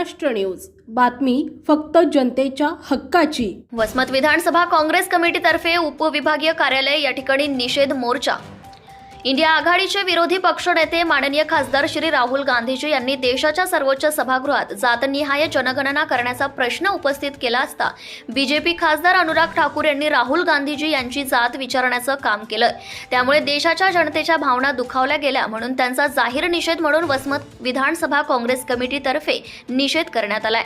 Maharashtra news. बातमी फक्त जनतेच्या हक्काची. वसमत विधानसभा काँग्रेस कमिटीतर्फे उपविभागीय कार्यालय या ठिकाणी निषेध मोर्चा. इंडिया आघाडीचे विरोधी पक्षनेते माननीय खासदार श्री राहुल गांधीजी यांनी देशाच्या सर्वोच्च सभागृहात जातनिहाय जनगणना करण्याचा प्रश्न उपस्थित केला असता बीजेपी खासदार अनुराग ठाकूर यांनी राहुल गांधीजी यांची जात विचारण्याचं काम केलं. त्यामुळे देशाच्या जनतेच्या भावना दुखावल्या गेल्या म्हणून त्यांचा जाहीर निषेध म्हणून वसमत विधानसभा काँग्रेस कमिटीतर्फे निषेध करण्यात आलाय.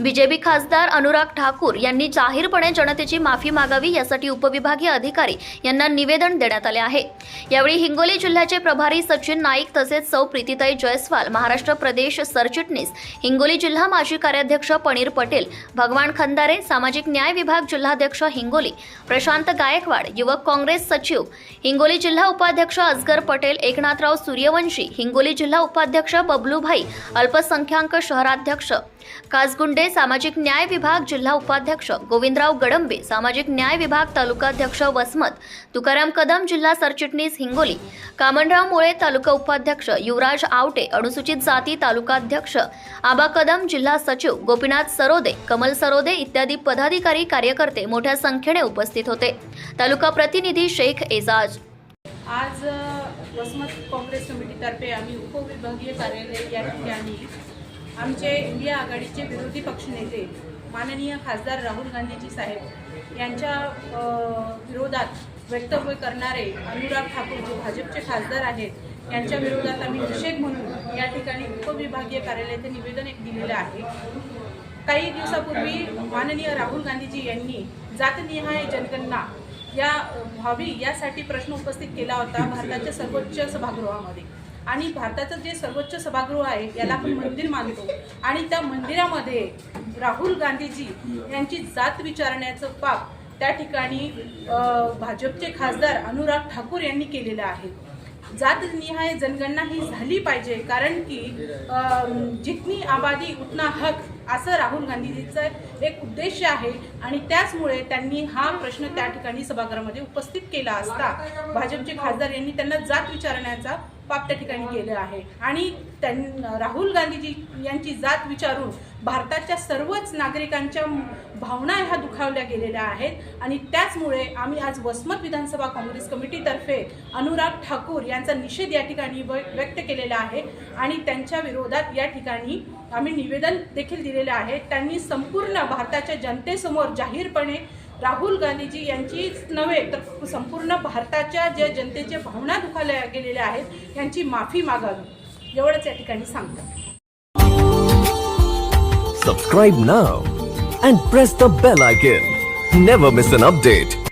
बीजेपी खासदार अनुराग ठाकूर यांनी जाहीरपणे जनतेची माफी मागावी यासाठी उपविभागीय अधिकारी यांना निवेदन देण्यात आले आहे. यावेळी हिंगोली जिल्ह्याचे प्रभारी सचिन नाईक तसेच सौ प्रीतीताई जयस्वाल महाराष्ट्र प्रदेश सरचिटणीस हिंगोली जिल्हा माजी कार्याध्यक्ष पनीर पटेल भगवान खंदारे सामाजिक न्याय विभाग जिल्हाध्यक्ष हिंगोली प्रशांत गायकवाड युवक काँग्रेस सचिव हिंगोली जिल्हा उपाध्यक्ष असगर पटेल एकनाथराव सूर्यवंशी हिंगोली जिल्हा उपाध्यक्ष बबलूभाई अल्पसंख्याक शहराध्यक्ष कासगुंडे सामाजिक न्याय विभाग जिल्हा उपाध्यक्ष गोविंदराव गडंबे सामाजिक न्याय विभाग तालुकाध्यक्ष वसमत तुकाराम कदम जिल्हा सरचिटणीस हिंगोली कामनराव मुळे तालुका उपाध्यक्ष युवराज आवटे अनुसूचित जाती तालुकाध्यक्ष आबा कदम जिल्हा सचिव गोपीनाथ सरोदे कमल सरोदे इत्यादी पदाधिकारी कार्यकर्ते मोठ्या संख्येने उपस्थित होते. तालुका प्रतिनिधी शेख एजाज. आज वसमत काँग्रेस समितीतर्फे आम्ही उपविभागीय कार्यालय या ठिकाणी आमचे इंडिया आघाडीचे विरोधी पक्षनेते माननीय खासदार राहुल गांधीजी साहेब यांच्या विरोधात वक्तव्य करणारे अनुराग ठाकूर जे भाजपचे खासदार आहेत यांच्या विरोधात आम्ही निषेध म्हणून या ठिकाणी उपविभागीय कार्यालयाचे निवेदन एक दिलेलं आहे. काही दिवसापूर्वी माननीय राहुल गांधीजी यांनी जातनिहाय जनगणना या व्हावी यासाठी प्रश्न उपस्थित केला होता भारताच्या सर्वोच्च सभागृहामध्ये. आणि भारताचं जे सर्वोच्च सभागृह आहे याला आपण मंदिर मानतो. आणि त्या मंदिरामध्ये राहुल गांधीजी यांची जात विचारण्याचं पाप त्या ठिकाणी भाजपचे खासदार अनुराग ठाकूर यांनी केलेलं आहे. जातनिहाय जनगणना ही झाली पाहिजे कारण की जितनी आबादी उतना हक असं राहुल गांधीजीचं एक उद्देश आहे आणि त्याचमुळे त्यांनी हा प्रश्न त्या ठिकाणी सभागृहामध्ये उपस्थित केला असता भाजपचे खासदार यांनी त्यांना जात विचारण्याचा पाप त्या ठिकाणी केलं आहे. आणि त्यां राहुल गांधीजी यांची जात विचारून भारताच्या सर्वच नागरिकांच्या भावना ह्या दुखावल्या गेलेल्या आहेत आणि त्याचमुळे आम्ही आज वसमत विधानसभा काँग्रेस कमिटीतर्फे अनुराग ठाकूर यांचा निषेध या ठिकाणी व्यक्त केलेला आहे आणि त्यांच्या विरोधात या ठिकाणी आम्ही निवेदन देखील दिलेले आहे. त्यांनी संपूर्ण भारताच्या जनतेसमोर जाहीरपणे राहुल गांधीजी यांचीच नव्हे तर संपूर्ण भारताच्या ज्या जनतेच्या भावना दुखाल्या गेलेल्या आहेत यांची माफी मागावी. एवढंच या ठिकाणी सांगतात. Subscribe now and press the bell icon never miss an update